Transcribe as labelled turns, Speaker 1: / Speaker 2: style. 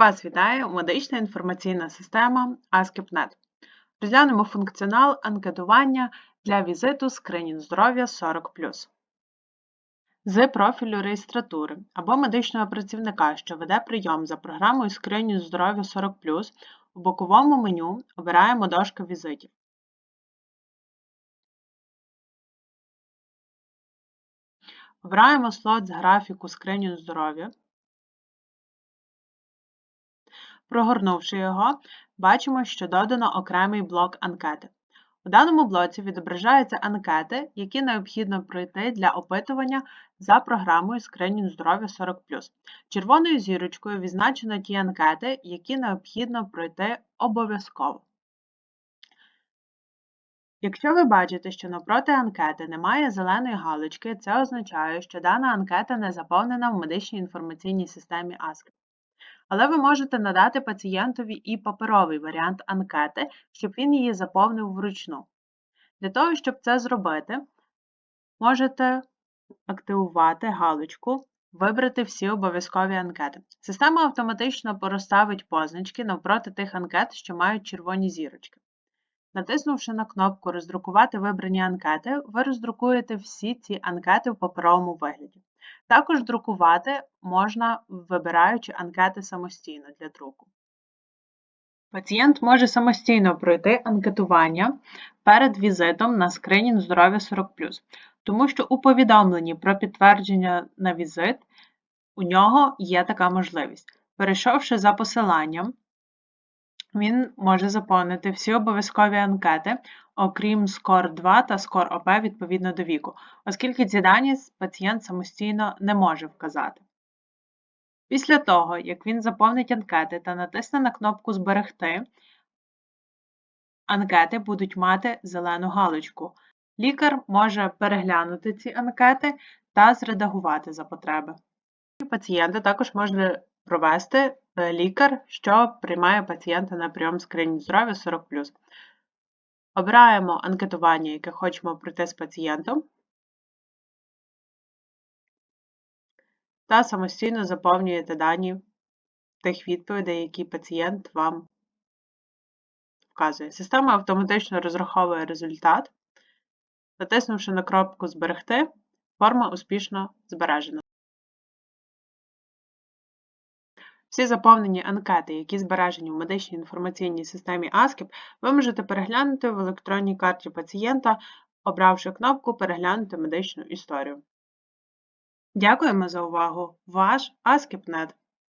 Speaker 1: Вас вітає медична інформаційна система ASCII.NET. Розглянемо функціонал анкетування для візиту скринінг здоров'я 40 з профілю реєстратури або медичного працівника, що веде прийом за програмою скринінг здоров'я 40 у боковому меню обираємо дошка візитів. Обираємо слот з графіку скринінг здоров'я. Прогорнувши його, бачимо, що додано окремий блок анкети. У даному блоці відображаються анкети, які необхідно пройти для опитування за програмою скринінг здоров'я 40 Червоною зірочкою відзначено ті анкети, які необхідно пройти обов'язково. Якщо ви бачите, що навпроти анкети немає зеленої галочки, це означає, що дана анкета не заповнена в медичній інформаційній системі ASCII. Але ви можете надати пацієнтові і паперовий варіант анкети, щоб він її заповнив вручну. Для того, щоб це зробити, можете активувати галочку Вибрати всі обов'язкові анкети. Система автоматично проставить позначки навпроти тих анкет, що мають червоні зірочки. Натиснувши на кнопку Роздрукувати вибрані анкети, ви роздрукуєте всі ці анкети в паперовому вигляді. Також друкувати можна, вибираючи анкети самостійно для друку. Пацієнт може самостійно пройти анкетування перед візитом на скринінг здоров'я 40 тому що у повідомленні про підтвердження на візит у нього є така можливість. Перейшовши за посиланням, він може заповнити всі обов'язкові анкети, окрім скор 2 та скор ОП відповідно до віку, оскільки ці дані пацієнт самостійно не може вказати. Після того, як він заповнить анкети та натисне на кнопку Зберегти, анкети будуть мати зелену галочку. Лікар може переглянути ці анкети та зредагувати за потреби. Пацієнта також може провести лікар, що приймає пацієнта на прийом скринінг здоров'я 40 Обираємо анкетування, яке хочемо пройти з пацієнтом, та самостійно заповнюєте дані тих відповідей, які пацієнт вам вказує. Система автоматично розраховує результат. Натиснувши на кнопку Зберегти, форма успішно збережена. Всі заповнені анкети, які збережені в медичній інформаційній системі ASCII, ви можете переглянути в електронній карті пацієнта, обравши кнопку Переглянути медичну історію. Дякуємо за увагу! Ваш ASCII.NET